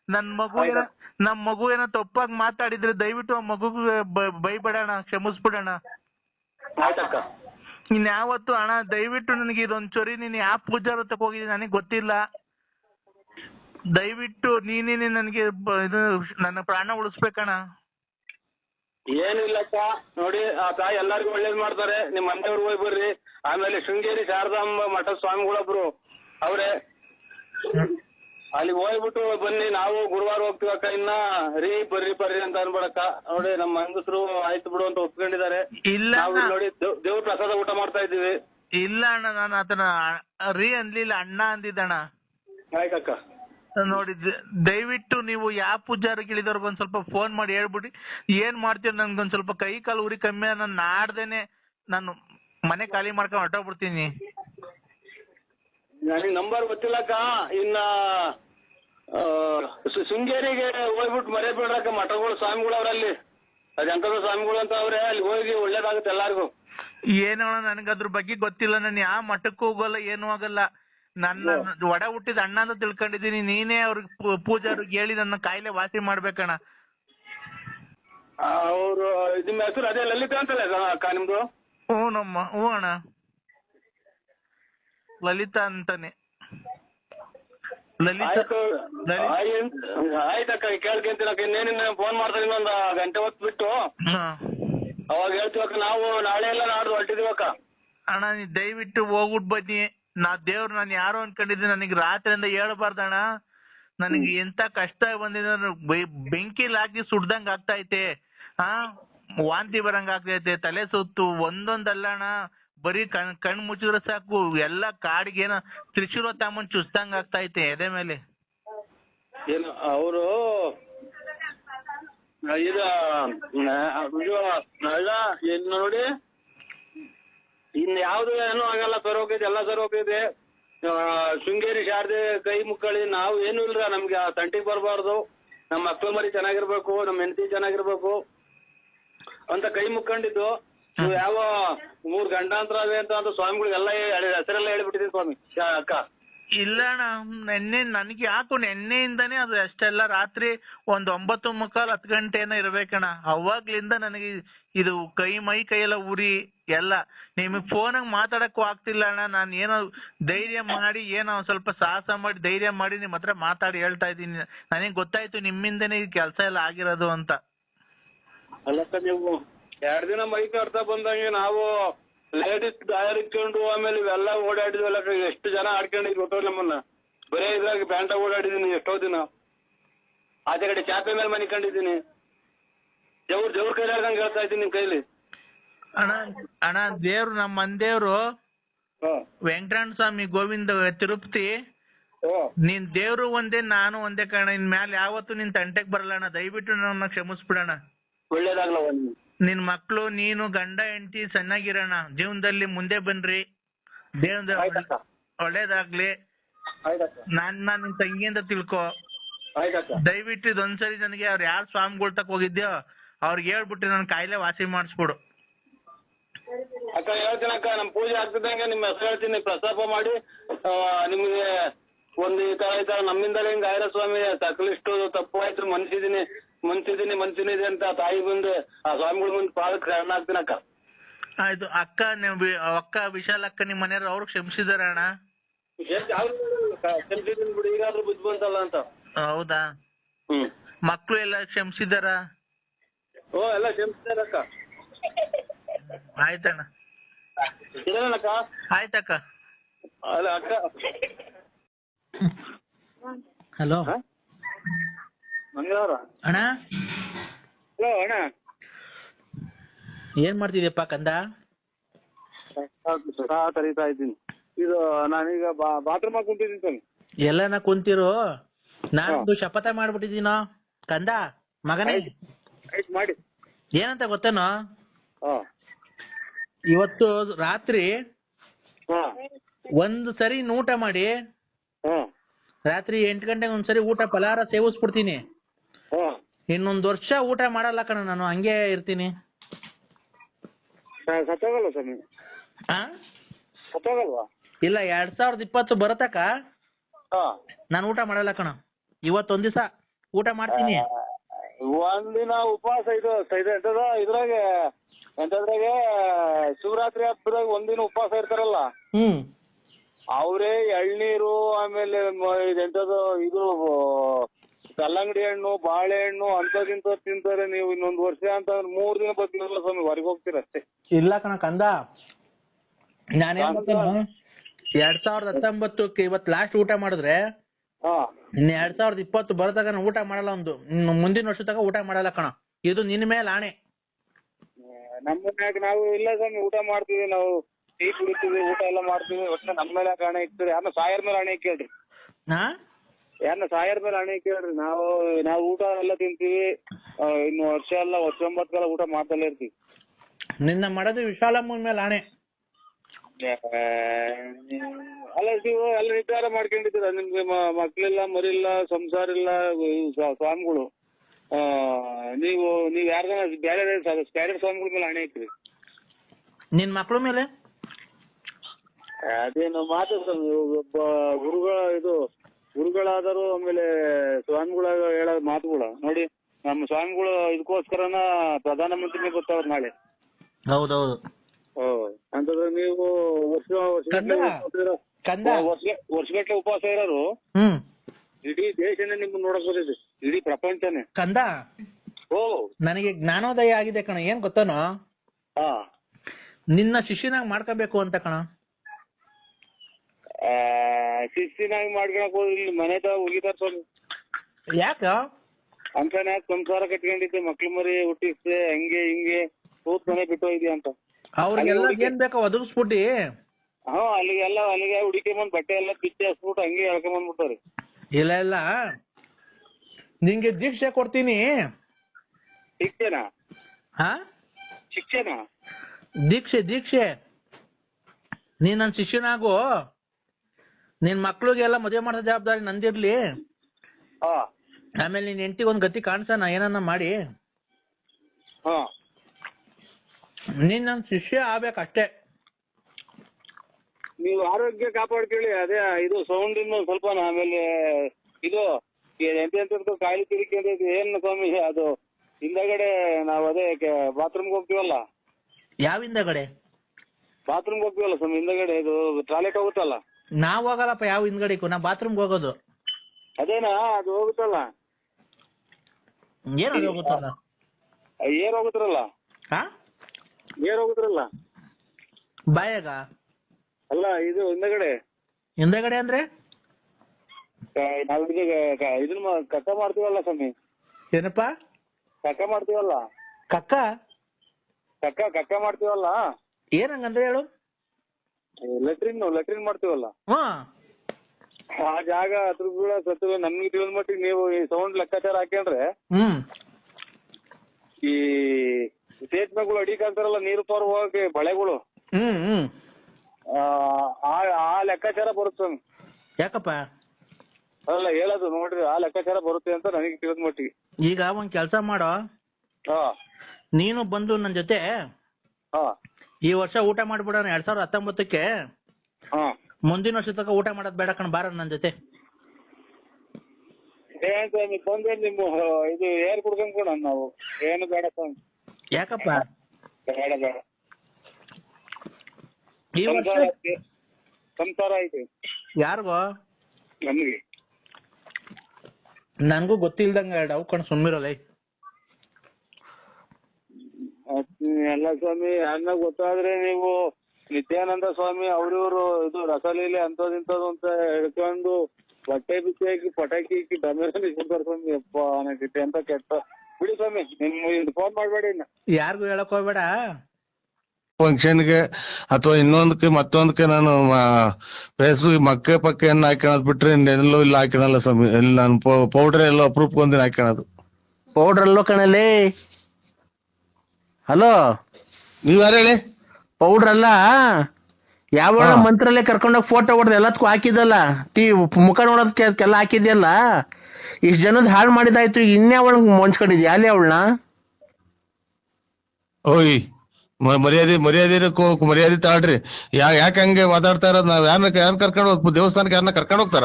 ನನ್ ಮಗು ಏನ ನಮ್ ಮಗು ಏನೋ ತಪ್ಪಾಗಿ ಮಾತಾಡಿದ್ರೆ ದಯವಿಟ್ಟು ಆ ಮಗು ಬ- ಬೈಬೇಡಣ ಕ್ಷಮಿಸ್ಬಿಡಣ ಆಯ್ತಕ್ಕ. ಇನ್ಯಾವತ್ತು ಅಣ್ಣ ದಯವಿಟ್ಟು ನನಗೆ ಇದೊಂದ್ ಚೊರಿ ನೀನ್ ಯಾವ ಪೂಜಾರ ತಕ ಹೋಗಿದ್ದೀನಿ ನನಗೆ ಗೊತ್ತಿಲ್ಲ. ದಯವಿಟ್ಟು ನೀನೇನೆ ನನಗೆ ಇದು ನನ್ನ ಪ್ರಾಣ ಉಳಿಸ್ಬೇಕಣ್ಣ. ಏನಿಲ್ಲಕ್ಕ ನೋಡಿ ಆ ತಾಯಿ ಎಲ್ಲಾರ್ಗು ಒಳ್ಳೇದ್ ಮಾಡ್ತಾರೆ. ನಿಮ್ ಮನೆಯವ್ರು ಹೋಗಿ ಬರ್ರಿ. ಆಮೇಲೆ ಶೃಂಗೇರಿ ಶಾರದಾಂಬ ಮಠ ಸ್ವಾಮಿಗಳೊಬ್ರು. ಅವ್ರೆ ಅಲ್ಲಿ ಹೋಗ್ಬಿಟ್ಟು ಬನ್ನಿ. ನಾವು ಗುರುವಾರ ಹೋಗ್ತೀವಕ್ಕ ಇನ್ನ ರೀ ಬರ್ರಿ ಬರ್ರಿ ಅಂತ ಅನ್ಬಿಡಕ್ಕ. ನೋಡಿ ನಮ್ಮ ಹೆಂಗಸರು ಆಯ್ತು ಬಿಡು ಅಂತ ಒಪ್ಕೊಂಡಿದ್ದಾರೆ. ಇಲ್ಲ ನಾವು ಅಣ್ಣ. ನೋಡಿ ದೇವ್- ದೇವ್ರ ಪ್ರಸಾದ ಊಟ ಮಾಡ್ತಾ ಇದ್ದೀವಿ. ಇಲ್ಲ ಅಣ್ಣ ನಾನು ಅದನ್ನ ರೀ ಅನ್ಲಿಲ್ಲ. ಅಣ್ಣ ಅಂದಿದ್ದಣ್ಣ. ಆಯ್ತಕ್ಕ. ನೋಡಿ ದಯವಿಟ್ಟು ನೀವು ಯಾವ ಪೂಜಾರಿಗೆ ಇಳಿದವ್ರಿಗೆ ಒಂದ್ ಸ್ವಲ್ಪ ಫೋನ್ ಮಾಡಿ ಹೇಳ್ಬಿಡಿ. ಏನ್ ಮಾಡ್ತೀರ ನನ್ಗೊಂದ್ ಸ್ವಲ್ಪ ಕೈ ಕಾಲು ಉರಿ ಕಮ್ಮಿ ನಾನು ನಾಡ್ದೇನೆ ನಾನು ಮನೆ ಖಾಲಿ ಮಾಡ್ಕೊಂಡು ಹೊರಟೋಗ್ಬಿಡ್ತೀನಿ. ನನಗೆ ನಂಬರ್ ಗೊತ್ತಿಲ್ಲಕ್ಕ. ಇನ್ನ ಶೃಂಗೇರಿಗೆ ಹೋಗ್ಬಿಟ್ಟು ಮರೆಯಬೇಡ್ರಕ್ಕ ಮಠಗಳು ಸ್ವಾಮಿಗಳು ಅವರಲ್ಲಿ ಅದೆಂತದ ಸ್ವಾಮಿಗಳು ಅಂತ ಅವ್ರೆ ಅಲ್ಲಿ ಹೋಗಿ ಒಳ್ಳೇದಾಗುತ್ತೆ ಎಲ್ಲಾರ್ಗು. ಏನೋ ನನಗದ್ರ ಅದ್ರ ಬಗ್ಗೆ ಗೊತ್ತಿಲ್ಲ. ನಾನು ಯಾವ ಮಠಕ್ಕೂ ಹೋಗಲ್ಲ ಏನೂ ಆಗಲ್ಲ. ನನ್ನ ಒಡ ಹುಟ್ಟಿದ ಅಣ್ಣ ಅಂತ ತಿಳ್ಕೊಂಡಿದೀನಿ ನೀನೇ ಅವ್ರಿಗೆ ಪೂಜಾರಿಗೆ ಹೇಳಿ ನನ್ನ ಕಾಯಿಲೆ ವಾಸಿ ಮಾಡ್ಬೇಕಣ್ಣ. ಅವರು ನಿಮ್ಮ ಹೆಸರು ಅದೇ ಲಲಿತಾ ಅಂತಲ್ಲ ಅಕ್ಕ ನಿಮ್ದು? ಹ್ಞೂ ನಮ್ಮ ಹ್ಞೂ ಅಣ್ಣ. ಲಲಿತಾ ಅಂತಾನೆ. ಆಯ್ತಕ್ಕ ಕೇಳ್ಕೊಂತೀನಕ್ಕ. ಇನ್ನೇನಿನ್ನ ಫೋನ್ ಮಾಡ್ತಾರೆ ಇನ್ನೊಂದು ಗಂಟೆ ಹೊತ್ತು ಬಿಟ್ಟು. ಅವಾಗ ಹೇಳ್ತೀವಕ್ಕ ನಾವು ನಾಳೆ ಎಲ್ಲ ನಾಡ್ದು ಹೊರಟಿದೀವಕ್ಕ. ಅಣ್ಣ ನೀ ದಯವಿಟ್ಟು ಹೋಗ್ಬಿಟ್ ಬನ್ನಿ. ನಾ ದೇವ್ರು ನಾನು ಯಾರು ಅನ್ಕೊಂಡಿದ್ದೆ ನನಗೆ ರಾತ್ರಿಯಿಂದ ಹೇಳ್ಬಾರ್ದಣ್ಣ ನನಗೆ ಎಂತ ಕಷ್ಟ ಬಂದಿದೆ ಬೆಂಕಿಲಿ ಹಾಕಿ ಸುಡ್ದಂಗ್ ಆಗ್ತಾ ಐತೆ ಹಾ ವಾಂತಿ ಬರಂಗ್ ಆಗ್ತೈತೆ ತಲೆ ಸುತ್ತು ಒಂದೊಂದಲ್ಲ ಅಣ್ಣ ಬರೀ ಕಣ್ ಕಣ್ ಮುಚ್ಚಿದ್ರೆ ಸಾಕು ಎಲ್ಲ ಕಾಡಿಗೇನ ತ್ರಿಶೂಲ ತಾಮನ್ ಚುಚ್ದಂಗ್ ಆಗ್ತಾ ಐತೆ ಎದೆ ಮೇಲೆ ಏನು ಅವರು ಇದು ನೋಡಿ ಇನ್ ಯಾವ್ದು ಏನೂ ಆಗಲ್ಲ, ಸರ್ ಹೋಗಿದೆ ಎಲ್ಲ ಸರ್ ಹೋಗಿದೆ ಶೃಂಗೇರಿ ಶಾರದೆ ಕೈ ಮುಕ್ಕಳಿ, ನಾವು ಏನು ಇಲ್ಲ ನಮ್ಗೆ ಆ ತಂಟಿಗೆ ಬರಬಾರ್ದು. ನಮ್ಮ ಮಕ್ಳು ಮರಿ ಚೆನ್ನಾಗಿರ್ಬೇಕು, ನಮ್ಮ ಹೆಂಡತಿ ಚೆನ್ನಾಗಿರ್ಬೇಕು. ಅಂತ ಕೈ ಮುಕ್ಕೊಂಡಿದ್ದು. ನೀವು ಯಾವ ಮೂರ್ ಗಂಡಾಂತರ ಅವೆ ಅಂತ ಅಂತ ಸ್ವಾಮಿಗಳಿಗೆಲ್ಲ ಹೆಸರೆಲ್ಲ ಹೇಳಿಬಿಟ್ಟಿದ್ದೀನಿ ಸ್ವಾಮಿ ಅಕ್ಕ. ಇಲ್ಲ ಅಣ್ಣ, ನೆನ್ನೆ, ನನಗೆ ಯಾಕೋ ನೆನ್ನೆಯಿಂದಾನೇ ಅದು ಅಷ್ಟೆಲ್ಲ ರಾತ್ರಿ ಒಂದ್ ಒಂಬತ್ತು ಮುಕ್ಕಾಲ್ ಹತ್ತು ಗಂಟೆ ಏನೋ ಇರ್ಬೇಕಣ್ಣ. ಅವಾಗ್ಲಿಂದ ನನಗೆ ಇದು ಕೈ, ಮೈ ಕೈಯೆಲ್ಲ ಉರಿ ಎಲ್ಲ. ನಿಮಗ್ ಫೋನಾಗ ಮಾತಾಡಕ್ಕೂ ಆಗ್ತಿಲ್ಲ ಅಣ್ಣ. ನಾನು ಏನೋ ಧೈರ್ಯ ಮಾಡಿ, ಏನೋ ಒಂದ್ ಸ್ವಲ್ಪ ಸಾಹಸ ಮಾಡಿ, ಧೈರ್ಯ ಮಾಡಿ ನಿಮ್ ಹತ್ರ ಮಾತಾಡಿ ಹೇಳ್ತಾ ಇದ್ದೀನಿ. ನನಗೆ ಗೊತ್ತಾಯ್ತು ನಿಮ್ಮಿಂದನೇ ಈ ಕೆಲಸ ಎಲ್ಲ ಆಗಿರೋದು ಅಂತ. ಅಲ್ಲಕ್ಕ ನೀವು ಎರಡ್ ದಿನ ಮೈ ಅರ್ಥ ಬಂದಂಗೆ ನಾವು ಲೇಡೀಸ್ ಗಾಯರ್ ಇಟ್ಕೊಂಡು ಆಮೇಲೆ ಇವೆಲ್ಲ ಓಡಾಡಿದ್ವಲ್ಲ ಎಷ್ಟು ಜನ ಆಡ್ಕೊಂಡಿದ್ ಗೊತ್ತೋ ನಮ್ಮನ್ನ? ಬರೇ ಇದ್ರಾಗ ಬ್ಯಾಂಡ ಓಡಾಡಿದೀನಿ ಎಷ್ಟೋ ದಿನ. ಆಚೆ ಕಡೆ ಚಾಪೆ ಮೇಲೆ ಮನಿಕೊಂಡಿದ್ದೀನಿ ಜವ್ರ ಜವ್ರ ಕೈಲಿ ಹೇಳ್ದಂಗೆ ಹೇಳ್ತಾ ಇದ್ದೀನಿ ನಿಮ್ ಕೈಲಿ. ಅಣ್ಣ ಅಣ್ಣ ದೇವ್ರು ನಮ್ಮ ಮಂದೇವ್ರು ವೆಂಕಟರಮಣ ಸ್ವಾಮಿ ಗೋವಿಂದ ತಿರುಪತಿ. ನೀನ್ ದೇವ್ರು ಒಂದೇ ನಾನು ಒಂದೇ ಕಣ ಇನ್ ಮ್ಯಾಲ ಯಾವತ್ತು ನಿನ್ ತಂಟೆಗ್ ಬರಲ್ಲ ಅಣ್ಣ. ದಯವಿಟ್ಟು ನನ್ನ ಕ್ಷಮಿಸ್ಬಿಡಣ ಒಳ್ಳೇದಾಗ್ಲ ನಿನ್ ಮಕ್ಳು ನೀನು ಗಂಡ ಹೆಂಡತಿ ಚೆನ್ನಾಗಿರೋಣ ಜೀವನದಲ್ಲಿ ಮುಂದೆ ಬನ್ರಿ. ದೇವ್ರ ಒಳ್ಳೇದಾಗ್ಲಿ. ನಾನ್ ನಾನ್ ನಿನ್ ತಂಗಿ ಅಂತ ತಿಳ್ಕೊ ದಯವಿಟ್ಟು ಇದೊಂದ್ಸರಿ ನನಗೆ ಅವ್ರು ಯಾರ್ ಸ್ವಾಮಿಗಳ್ ತಕ್ ಹೋಗಿದ್ಯೋ ಅವ್ರಿಗೆ ಹೇಳ್ಬಿಟ್ಟು ನನ್ ಕಾಯಿಲೆ ವಾಸಿ ಮಾಡಿಸ್ಬಿಡು. ಅಕ್ಕ ಹೇಳ್ತೀನಿ ಅಕ್ಕ ನಮ್ಮ ಪೂಜೆ ಆಗ್ತಿದ್ದಂಗೆ ನಿಮ್ಮ ಹೆಸರು ಹೇಳ್ತೀನಿ ಪ್ರಸ್ತಾಪ ಮಾಡಿ. ನಿಮಗೆ ಒಂದು ಈ ತರ ಈ ತರ ನಮ್ಮಿಂದಲೇ ಹಿಂಗ್ ಆಯ್ರ ಸ್ವಾಮಿ ತಕ್ಕಲಿಷ್ಟು ತಪ್ಪು ಆಯ್ತು ಮನ್ಸಿದೀನಿ ಮನ್ಸಿದೀನಿ ಮನ್ಸಿನಿದೆ ಅಂತ ತಾಯಿ ಮುಂದೆ ಆ ಸ್ವಾಮಿಗಳ ಮುಂದೆ ಪಾದಕ್ಕೆ ಶರಣ ಆಗ್ತೀನಿ ಅಕ್ಕ. ಆಯ್ತು ಅಕ್ಕ ನೀವು ಅಕ್ಕ ವಿಶಾಲ್ ಅಕ್ಕ ನಿಮ್ಮ ಮನೆಯವ್ರು ಅವ್ರು ಕ್ಷಮಿಸಿದಾರ ಅಣ್ಣ? ಕ್ಷಮಿಸಿದೀನಿ ಬಿಡಿ ಈಗಾದ್ರೂ ಬುದ್ಧಿ ಬಂತಲ್ಲ ಅಂತ. ಹೌದಾ? ಹ್ಮ್. ಮಕ್ಳು ಎಲ್ಲ ಕ್ಷಮಿಸಿದಾರ? ಓ ಎಲ್ಲ ಕ್ಷಮಿಸಿದ್ದಾರೆ ಅಕ್ಕ. ಆಯ್ತಣ್ಣ. ಆಯ್ತಕ್ಕ. ಹಲೋ. ಅಣ್ಣ? ಹಲೋ ಅಣ್ಣ. ಏನ್ ಮಾಡ್ತಿದ್ಯಪ್ಪ ಕಂದ? ತರಿತಾ ತರೀತಾ ಇದ್ದೀನಿ. ಇದು ನಾನೀಗ ಬಾತ್ರೂಮ್ ಕುಂತಿದ್ದೀನಿ ಸರ್ ಎಲ್ಲನ ಕುಂತಿರು? ನಾನು ಶಪಥ ಮಾಡ್ಬಿಟ್ಟಿದೀನೋ ಕಂದ ಮಗನೇ? ಮಾಡಿ. ಏನಂತ ಗೊತ್ತೇನೋ? ಹಾ. ಇವತ್ತು ರಾತ್ರಿ ಒಂದ್ ಸರಿ ಊಟ ಮಾಡಿ ರಾತ್ರಿ ಎಂಟು ಗಂಟೆಗೆ ಒಂದ್ಸರಿ ಊಟ ಫಲಾರ ಸೇವಿಸ್ಬಿಡ್ತೀನಿ. ಇನ್ನೊಂದ್ ವರ್ಷ ಊಟ ಮಾಡಲ್ಲ ಕಣ ನಾನು ಹಂಗೆ ಇರ್ತೀನಿ. ಸತ್ತೋಗಲ್ಲ ಸ್ವಾಮಿ ಆ? ಸತ್ತೋಗಲ್ವಾ ಇಲ್ಲ? ಎರಡ್ ಸಾವಿರದ ಇಪ್ಪತ್ತು ಬರತಕ ನಾನು ಊಟ ಮಾಡಲ್ಲ ಕಣ. ಇವತ್ತೊಂದ್ ದಿವಸ ಊಟ ಮಾಡ್ತೀನಿ. ಒಂದಿನ ಉಪವಾಸ ಇದು ಎಂತದ ಇದ್ರಾಗೆ ಎಂತದ್ರಾಗೆ ಶಿವರಾತ್ರಿ ಹಬ್ಬದಾಗ ಒಂದಿನ ಉಪವಾಸ ಇರ್ತಾರಲ್ಲ. ಹ್ಮ್. ಅವರೇ ಎಳ್ನೀರು ಆಮೇಲೆ ಎಂತದ ಇದು ಕಲ್ಲಂಗಡಿ ಹಣ್ಣು ಬಾಳೆಹಣ್ಣು ಅಂತದಿಂತ ತಿಂತಾರೆ ನೀವು ಇನ್ನೊಂದು ವರ್ಷ ಅಂತ ಮೂರ್ ದಿನ ಬರ್ತೀರಲ್ಲ ಸ್ವಾಮಿ ಹೊರಗೆ ಹೋಗ್ತೀರ ಅಷ್ಟೇ. ಇಲ್ಲ ಕಣ ಕಂದ. ನಾನೇನ್ ಎರಡ್ ಸಾವಿರದ ಹತ್ತೊಂಬತ್ತಕ್ಕೆ ಇವತ್ತು ಲಾಸ್ಟ್ ಊಟ ಮಾಡಿದ್ರೆ ಇನ್ನು ಎರಡ್ ಸಾವಿರದ ಇಪ್ಪತ್ತು ಬರದಾಗ ನಾನು ಊಟ ಮಾಡಲ್ಲ ಒಂದು ಇನ್ನು ಮುಂದಿನ ವರ್ಷ ತನಕ ಊಟ ಮಾಡಲ್ಲ ಕಣ. ಇದು ನಿನ್ ಮೇಲೆ ಆಣೆ. ನಮ್ಮ ಮನ್ಯಾಗ ನಾವು ಇಲ್ಲ ಸ್ವಾಮಿ ಊಟ ಮಾಡ್ತೀವಿ ನಾವು. ಟೀ ಕುಡಿತೀವಿ ಊಟ ಎಲ್ಲ ಮಾಡ್ತೀವಿ. ಒಟ್ಟು ನಮ್ಮ ಮೇಲೆ ಯಾಕೆ ಹಣೆ ಇಕ್ತೀರಿ ಯಾರನ್ನ ಸಾಯರ್ ಮೇಲೆ ಹಣೆ ಕೇಳ್ರಿ. ಹಾ? ಯಾರನ್ನ ಸಾಯರ್ ಮೇಲೆ ಹಣೆ ಕೇಳ್ರಿ. ನಾವು ನಾವು ಊಟ ಎಲ್ಲ ತಿಂತೀವಿ. ಆ, ಇನ್ನು ವರ್ಷ ಎಲ್ಲ ವರ್ಷ ಒಂಬತ್ತು ಕಾಲ ಊಟ ಮಾಡ್ತಲೇ ಇರ್ತೀವಿ. ನಿನ್ನ ಮಾಡೋದು ವಿಶಾಲಮ್ಮನ ಮೇಲೆ ಆಣೆ. ಅಲ್ಲ ನೀವು ಅಲ್ಲಿ ನಿರ್ಧಾರ ಮಾಡ್ಕೊಂಡಿದ್ದೀರ. ನಿಮ್ಗೆ ಮಕ್ಕಳಿಲ್ಲ ಮರಿಲ್ಲ ಸಂಸಾರ ಇಲ್ಲ ಸ್ವಾಮಿಗಳು. ನೀವು ನೀವು ಯಾರ್ಗಾನ ಬೇರೆ ಬೇರೆ ಸ್ವಾಮಿಗಳ ಮೇಲೆ ಹಣೆ ಇಕ್ರಿ ನಿನ್ ಮಕ್ಳ ಮೇಲೆ? ಅದೇನು ಮಾತು ಒಬ್ಬ ಗುರುಗಳ ಇದು ಗುರುಗಳಾದರೂ ಆಮೇಲೆ ಸ್ವಾಮಿಗಳ ಹೇಳೋ ಮಾತುಗಳು. ನೋಡಿ ನಮ್ಮ ಸ್ವಾಮಿಗಳು ಇದಕ್ಕೋಸ್ಕರನ ಪ್ರಧಾನಮಂತ್ರಿನೇ ಗೊತ್ತವ್ರು ನಾಳೆ. ಹೌದೌದು. ಅಂತಂದ್ರೆ ನೀವು ವರ್ಷ ವರ್ಷಗಟ್ಟಲೆ ಕಂದ? ವರ್ಷ ವರ್ಷಗಟ್ಟಲೆ ಉಪವಾಸ ಇರೋರು. ಹ್ಮ್ ಇಡೀ ದೇಶನೇ ನಿಮ್ಮನ್ನ ನೋಡಕ್ ಬಂದಿದೆ. ಇಡೀ ಪ್ರಪಂಚನೇ. ಕಂದ? ಓ ನನಗೆ ಜ್ಞಾನೋದಯ ಆಗಿದೆ ಕಣ. ಏನ್ ಗೊತ್ತನೋ? ಹಾ. ನಿನ್ನ ಶಿಷ್ಯನಾಗ್ ಮಾಡ್ಕೋಬೇಕು ಅಂತ ಕಣ. ಆ, ಶಿಸ್ತಿನಾಗಿ ಮಾಡ್ಕೊಳಕ್ ಹೋಗಿ ಮನೆದ ಹೋಗಿದಾರ ಸ್ವಾಮಿ ಯಾಕ? ಅಂತಾನೆ ಸಂಸಾರ ಕಟ್ಕೊಂಡಿದ್ದೆ. ಮಕ್ಳು ಮರಿ ಹುಟ್ಟಿಸ್ದೆ. ಹಂಗೆ ಹಿಂಗೆ. ಕೂತ್ ಮನೆ ಬಿಟ್ಟು ಹೋಗಿದ್ಯಾ ಅಂತ. ಅವ್ರಿಗೆಲ್ಲ ಏನ್ ಬೇಕೋ ಒದಗಿಸ್ಬಿಟ್ಟಿ. ಹಾ ಅಲ್ಲಿಗೆಲ್ಲ ಅಲ್ಲಿಗೆ ಹುಡುಕಿ ಬಂದ್ ಬಟ್ಟೆ ಎಲ್ಲ ಬಿಚ್ಚಿ ಹಸ್ಬಿಟ್ಟು ಹಂಗೆ ಎಳ್ಕೊಂಡ್ ಬಂದ್ಬಿಟ್ಟಾರೆ ಇಲ್ಲ ಇಲ್ಲ. ನಿಂಗೆ ದೀಕ್ಷೆ ಕೊಡ್ತೀನಿ. ಶಿಕ್ಷೆನಾ ಹಾ? ಶಿಕ್ಷೆನಾ? ದೀಕ್ಷೆ ದೀಕ್ಷೆ. ನೀನ್ ನನ್ ಶಿಷ್ಯನಾಗು. ನಿನ್ ಮಕ್ಳಿಗೆಲ್ಲ ಮದುವೆ ಮಾಡೋ ಜವಾಬ್ದಾರಿ ನಂದಿರ್ಲಿ. ಆಮೇಲೆ ನಿನ್ ಹೆಂಟಿಗೆ ಒಂದ್ ಗತಿ ಕಾಣ್ಸಣ ಏನನ್ನ ಮಾಡಿ. ಹಾ. ನೀನ್ ನನ್ ಶಿಷ್ಯ ಆಗ್ಬೇಕಷ್ಟೇ. ನೀವು ಆರೋಗ್ಯ ಕಾಪಾಡ್ಕೊಳ್ಳಿ ಅದೇ ಇದು ಸೌಂಡ್ ಇಂದ ಒಂದ್ ಸ್ವಲ್ಪ ಆಮೇಲೆ ಇದು ಎಂತ ಎಂತ ಕಾಯಿಲೆ ತಿರುಗಿ ಅಂತ. ಏನ್ ಸ್ವಾಮಿ ಅದು ಹಿಂದಗಡೆ ನಾವು ಅದೇ ಬಾತ್ರೂಮ್ ಹೋಗ್ತೀವಲ್ಲ? ಯಾವ ಹಿಂದಗಡೆ? ಬಾತ್ರೂಮ್ಗೆ ಹೋಗ್ತೀವಲ್ಲ ಸ್ವಾಮಿ ಹಿಂದಗಡೆ ಇದು ಟಾಯ್ಲೆಟ್ ಹೋಗುತ್ತಲ್ಲ? ನಾವ್ ಹೋಗಲ್ಲಪ್ಪ ಯಾವ ಹಿಂದ್ಗಡೆಗೂ ನಾ ಬಾತ್ರೂಮ್ಗೆ ಹೋಗೋದು. ಅದೇನಾ ಅದು ಹೋಗುತ್ತಲ್ಲ? ಏನ್ ಹೋಗುತ್ತಲ್ಲ? ಏನ್ ಹೋಗುತ್ತಲ್ಲ? ಹಾ ಏರ್ ಹೋಗುದ್ರಲ್ಲ? ಬಾಯಾಗ? ಅಲ್ಲ ಇದು ಹಿಂದಗಡೆ. ಹಿಂದಗಡೆ ಅಂದ್ರೆ? ನಾವು ಇದು ಇದನ್ನ ಮಾ- ಕಕ್ಕ ಮಾಡ್ತೀವಲ್ಲ ಸ್ವಾಮಿ? ಏನಪ್ಪ? ಕಕ್ಕ ಮಾಡ್ತೀವಲ್ಲ? ಕಕ್ಕ? ಕಕ್ಕ ಕಕ್ಕ ಮಾಡ್ತೀವಲ್ಲ? ಏನಂಗಂದ್ರೆ ಹೇಳು? ಲೆಟ್ರಿನ್ ಲೆಟ್ರಿನ್ ಮಾಡ್ತೀವಲ್ಲ? ಹ್ಮ್ ಆ ಜಾಗ ಅದ್ರ ಕೂಡ ಸತ್ವ ನಮ್ಗೆ ತಿಳಿದ ಮಟ್ಟಿಗೆ ನೀವು ಈ ಸೌಂಡ್ ಲೆಕ್ಕಾಚಾರ ಹಾಕೊಂಡ್ರೆ ಹ್ಮ್. ಈ ಸೇತುವೆಗಳು ಅಂತಾರಲ್ಲ ನೀರು ಪಾರು ಹೋಗಕ್ಕೆ ಬಳೆಗಳು. ಹ್ಮ್ ಹ್ಮ್. ಆ ಆ- ಲೆಕ್ಕಾಚಾರ ಬರುತ್ತೆ ಸ್ವಾಮಿ. ಯಾಕಪ್ಪ? ಅಲ್ಲ ಹೇಳೋದು ನೋಡ್ರಿ ಆ ಲೆಕ್ಕಾಚಾರ ಬರುತ್ತೆ ಅಂತ ನನಗೆ ತಿಳಿದ ಮಟ್ಟಿಗೆ. ಈಗ ಒಂದ್ ಕೆಲಸ ಮಾಡೋ. ಹಾ. ನೀನು ಬಂದು ನನ್ ಜೊತೆ ಹಾ. ಈ ವರ್ಷ ಊಟ ಮಾಡ್ಬಿಡೋಣ ಎರಡ್ ಸಾವಿರದ ಹತ್ತೊಂಬತ್ತಕ್ಕೆ. ಹಾ. ಮುಂದಿನ ವರ್ಷ ತನಕ ಊಟ ಮಾಡೋದ್ ಬೇಡ ಕಣ್ ಬಾರ ನನ್ ಜೊತೆ. ಏನ್ ಸ್ವಾಮಿ ಬಂದ್ರೆ ನಿಮ್ಮ ಇದು ಏರ್ ಕುಡ್ಕೊಂಡ್ ಕೊಡ ನಾವು. ಏನು ಬೇಡ ಸ್ವಾಮಿ ಯಾಕಪ್ಪ? ಬೇಡ ಬೇಡ ಈ ವರ್ಷ ಸಂಸಾರ ಐತೆ. ಸಂಸಾರ ಐತೆ. ಯಾರಿಗೋ? ನಮಗೆ. ನನ್ಗೂ ಗೊತ್ತಿಲ್ದಂಗ ಕಣ್ ಸುಮ್ಮಿರಲ್ಲ ಎಲ್ಲ ಸ್ವಾಮಿ ಅನ್ನ ಗೊತ್ತಾದ್ರೆ ನೀವು ನಿತ್ಯಾನಂದ ಸ್ವಾಮಿ ಅವ್ರಿವ್ರು ಇದು ರಸಲೀಲೆ ಅಂತದ್ ಇಂಥದ್ದು ಅಂತ ಹೇಳ್ಕೊಂಡು ಬಟ್ಟೆ ಬಿಚ್ಚಿ ಹಾಕಿ ಪಟಾಕಿ ಹಾಕಿ ಡಮೇರ ಇಸ್ಕೊಂಡ್ ಸ್ವಾಮಿ. ಅಪ್ಪ ನನಗೆ ಅಂತ ಕೆಟ್ಟ. ಬಿಡಿ ಸ್ವಾಮಿ ಫೋನ್ ಮಾಡ್ಬೇಡ ಇನ್ನ. ಯಾರಿಗೂ ಹೇಳಕ್ ಹೋಗ್ಬೇಡ. ಫಂಕ್ಷನ್ಗೆ ಅಥವಾ ಇನ್ನೊಂದಕ್ಕೆ ಮತ್ತೊಂದಕ್ಕೆ ನಾನು ಫೇಸ್ಬುಕ್ ಮಕ್ಕೆ ಪಕ್ಕ ಏನ್ ಹಾಕೋದ್ ಬಿಟ್ರೆ ಇನ್ನೆಲ್ಲೂ ಇಲ್ಲ ಹಾಕೋಣಲ್ಲ ಸ್ವಾಮಿ. ಇಲ್ಲಿ ನಾನು ಪೌಡರ್ ಎಲ್ಲೋ ಅಪ್ರೂಪ್ ಒಂದಿನ ಹಾಕೋಣದು ಪೌಡ್ರ್ ಅಲ್ಲೋ ಕಣಲ್ಲಿ. ಹಲೋ ನೀವ್ ಯಾರು ಹೇಳಿ? ಪೌಡ್ರ್ ಅಲ್ಲ? ಯಾವ. ಮಂತ್ರಲ್ಲೇ ಕರ್ಕೊಂಡೋಗಿ ಫೋಟೋ ಹೊಡೆದು ಎಲ್ಲದಕ್ಕೂ ಹಾಕಿದಲ್ಲ ಟಿ ಮುಖ ನೋಡೋದಕ್ಕೆ ಅದಕ್ಕೆಲ್ಲ ಹಾಕಿದ್ಯಲ್ಲ? ಇಷ್ಟು ಜನದ ಹಾಳು ಮಾಡಿದಾಯ್ತು ಇನ್ಯಾವಳ ಮೊಂಚ್ಕೊಂಡಿದ್ಯಾ? ಅಲ್ಲಿ ಅವಳನ್ನ? ಓಯ್ ಮರ್ಯಾದೆ ಮರ್ಯಾದೆ ಮರ್ಯಾದೆ ತಾಳ್ರಿ. ಯಾ ಯಾಕೆ ಹಂಗೆ ಮಾತಾಡ್ತಾ ಇರೋದು ನಾವ್? ಯಾರನ್ನ ಯಾರನ್ನ ಕರ್ಕೊಂಡು ದೇವಸ್ಥಾನಕ್ಕೆ ಯಾರನ್ನ ಕರ್ಕೊಂಡು ಹೋಗ್ತಾರ?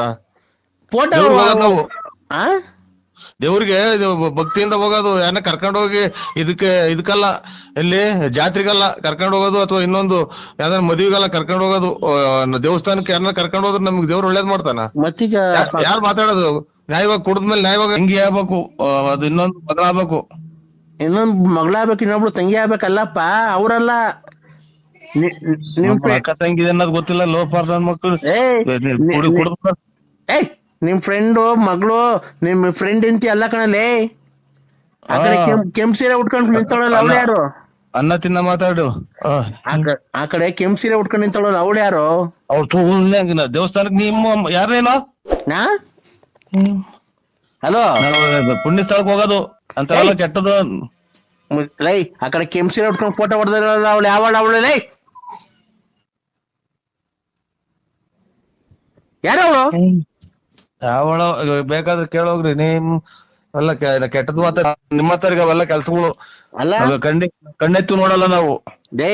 ಫೋಟೋ ದೇವ್ರಿಗೆ ನಾವು. ಆ? ದೇವ್ರಿಗೆ ಭಕ್ತಿಯಿಂದ ಹೋಗೋದು ಯಾರನ್ನ ಕರ್ಕೊಂಡು ಹೋಗಿ ಇದಕ್ಕೆ ಇದಕ್ಕಲ್ಲ ಎಲ್ಲಿ? ಜಾತ್ರೆಗಲ್ಲ ಕರ್ಕೊಂಡು ಹೋಗೋದು ಅಥವಾ ಇನ್ನೊಂದು ಯಾವ್ದಾರ ಮದುವೆಗಲ್ಲ ಕರ್ಕೊಂಡು ಹೋಗೋದು ದೇವಸ್ಥಾನಕ್ಕೆ ಯಾರನ್ನ ಕರ್ಕೊಂಡು ಹೋದ್ರೆ ನಮ್ಗೆ ದೇವ್ರು ಒಳ್ಳೇದ್ ಮಾಡ್ತಾನ? ಯಾರು ಮಾತಾಡೋದು? ನ್ಯಾಯವಾಗಿ ಕುಡಿದ್ಮೇಲೆ ನ್ಯಾಯವಾಗಿ ತಂಗಿ ಆಗ್ಬೇಕು? ಅದು ಇನ್ನೊಂದು ಬದಲಾಗಬೇಕು ಇನ್ನೊಂದ್ ಮಗಳಾಗ್ಬೇಕು ಇನ್ನೊಬ್ಳು ತಂಗಿ ಆಗ್ಬೇಕಲ್ಲಪ್ಪ. ಅವರಲ್ಲ ನಿಮ್ ಫ್ರೆ- ಅಕ್ಕ ತಂಗಿ ಅನ್ನೋದು ಗೊತ್ತಿಲ್ಲ ಲೋ ಪರ್ಸನ್ ಮಕ್ಕಳು ಏಯ್ ನಿ- ಕುಡಿ ನಿ- ಏಯ್ ನಿಮ್ ಫ್ರೆಂಡು ಮಗಳು ನಿಮ್ ಫ್ರೆಂಡ್ ಇಂತಿ ಅಲ್ಲ ಕಣಲೇ ಆ ಕಡೆ ಆ. ಕೆಂಪ್ ಕೆಂಪ್ ಸೀರೆ ಉಟ್ಕೊಂಡು ನಿಂತವಳಲ್ಲ ಅವಳು ಯಾರು? ಅನ್ನ ತಿನ್ನ ಮಾತಾಡು. ಆ. ಕ- ಆ ಕಡೆ ಕೆಂಪ್ ಸೀರೆ ಉಟ್ಕೊಂಡು ನಿಂತವಳಲ್ಲ ಅವಳು ಯಾರು? ಅವ್ರು ದೇವಸ್ಥಾನಕ್ಕೆ ನಿಮ್ಮ ಯಾರೇನೋ ನಾ? ಹಲೋ? ಪುಣ್ಯ ಸ್ಥಳಕ್ಕೆ ಹೋಗೋದು ಅಂತ ಕೆಟ್ಟದು ಲೈ ಆ ಕಡೆ ಕೆಮ್ಸಿ ಉಟ್ಕೊಂಡು ಫೋಟೋ ಹೊಡೆದಿರಲ್ಲ ಅವಳು ಯಾವಳ ಅವಳು ಲೈ? ಯಾರವಳು ಯಾವಳ ಬೇಕಾದ್ರೆ ಕೇಳೋಗ್ರಿ ನಿಮ್ ಎಲ್ಲ ಕೆಟ್ಟದ್ದು ಮಾತ್ರ ಮಾತಾಡ ನಿಮ್ಮ ಹತ್ರ ಅವೆಲ್ಲ ಕೆಲ್ಸಗಳು. ಅಲ್ಲ? ಕಣ್ಣಿ ಕಣ್ಣೆತ್ತು ನೋಡಲ್ಲ ನಾವು. ಡೇ